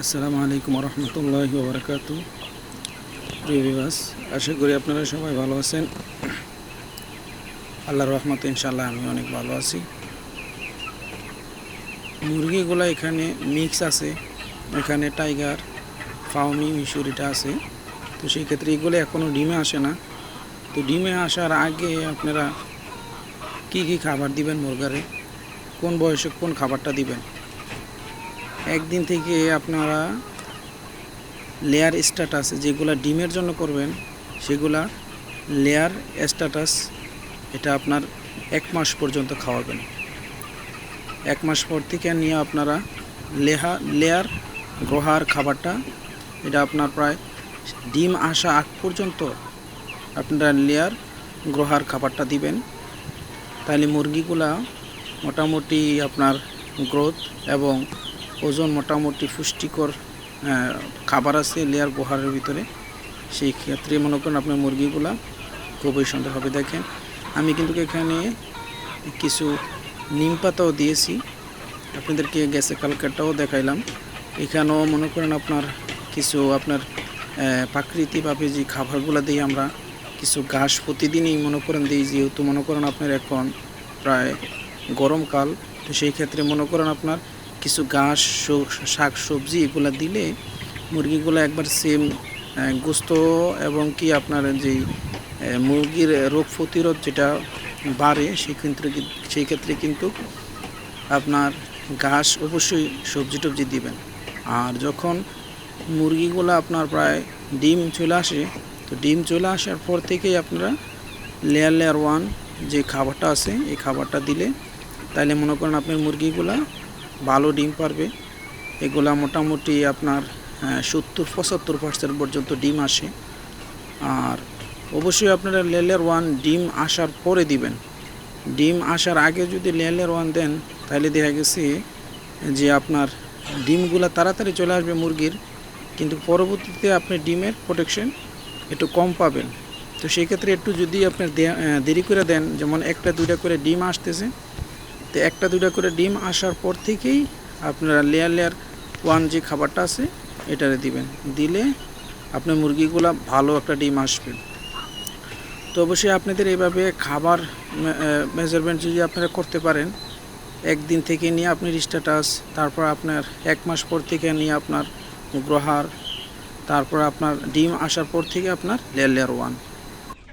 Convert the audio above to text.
আসসালামু আলাইকুম রহমতুল্লাহ ওবরাকাত প্রিয় আশা করি আপনারা সবাই ভালো আছেন। আল্লাহর রহমত ইনশাল্লাহ আমি অনেক ভালো আছি। মুরগিগুলো এখানে মিক্স আছে, এখানে টাইগার, ফাউমি, মিশুরিটা আছে। তো সেই ক্ষেত্রে এগুলো এখনও ডিমে আসে না। তো ডিমে আসার আগে আপনারা কি কি খাবার দিবেন মুরগারে? কোন বয়সে কোন খাবারটা দিবেন? একদিন থেকে আপনারা লেয়ার স্ট্যাটাস যেগুলা ডিমের জন্য করবেন, সেগুলা লেয়ার স্ট্যাটাস এটা আপনার এক মাস পর্যন্ত খাওয়াবেন। এক মাস পর থেকে নিয়ে আপনারা লেহা লেয়ার গ্রহার খাবারটা, এটা আপনার প্রায় ডিম আসা আগ পর্যন্ত আপনারা লেয়ার গ্রহার খাবারটা দিবেন। তাহলে মুরগিগুলা মোটামুটি আপনার গ্রোথ এবং ওজন মোটামুটি পুষ্টিকর খাবার আছে লেয়ার গোহারের ভিতরে। সেই ক্ষেত্রে মনে করেন আপনার মুরগিগুলা খুবই সুন্দরভাবে দেখেন, আমি কিন্তু এখানে কিছু নিম পাতাও দিয়েছি। আপনাদেরকে গ্যাসে কালকারটাও দেখাইলাম। এখানেও মনে করেন আপনার কিছু আপনার প্রাকৃতিকভাবে যে খাবারগুলো দিই আমরা, কিছু ঘাস প্রতিদিনই মনে করেন দিই, যেহেতু মনে করেন আপনার এখন প্রায় গরমকাল, তো সেই ক্ষেত্রে মনে করেন আপনার কিছু ঘাস শাক সবজি এগুলো দিলে মুরগিগুলো একবার সেম গোস্ত এবং কি আপনার যেই মুরগির রোগ প্রতিরোধ যেটা বাড়ে সেই ক্ষেত্রে সেই ক্ষেত্রে কিন্তু আপনার ঘাস অবশ্যই সবজি টবজি দিবেন। আর যখন মুরগিগুলো আপনার প্রায় ডিম চলে আসে, তো ডিম চলে আসার পর থেকেই আপনারা লেয়ার লেয়ার ওয়ান যে খাবারটা আছে, এই খাবারটা দিলে তাহলে মনে করেন আপনার মুরগিগুলা ভালো ডিম পারবে। এগুলা মোটামুটি আপনার সত্তর, পঁচাত্তর পার্সেন্ট পর্যন্ত ডিম আসে। আর অবশ্যই আপনারা লেলের ওয়ান ডিম আসার পরে দিবেন। ডিম আসার আগে যদি লেলের ওয়ান দেন, তাহলে দেখা গেছে যে আপনার ডিমগুলো তাড়াতাড়ি চলে আসবে মুরগির, কিন্তু পরবর্তীতে আপনি ডিমের প্রোটেকশন একটু কম পাবেন। তো সেই ক্ষেত্রে একটু যদি আপনি দে- দেরি করে দেন, যেমন একটা, দুইটা করে ডিম আসতেছে তো একটা দুইটা করে ডিম আসার পর থেকেই আপনারা লেয়ার লেয়ার ওয়ান যে খাবারটা আছে, এটারে দিবেন। দিলে আপনার মুরগিগুলা ভালো একটা ডিম আসবে। তো অবশ্যই আপনাদের এইভাবে খাবার মেজারমেন্ট যদি আপনারা করতে পারেন, একদিন থেকে নিয়ে আপনি স্ট্যাটাস তারপর আপনার এক মাস পর থেকে নিয়ে আপনার গ্রহার, তারপর আপনার ডিম আসার পর থেকে আপনার লেয়ার লেয়ার ওয়ান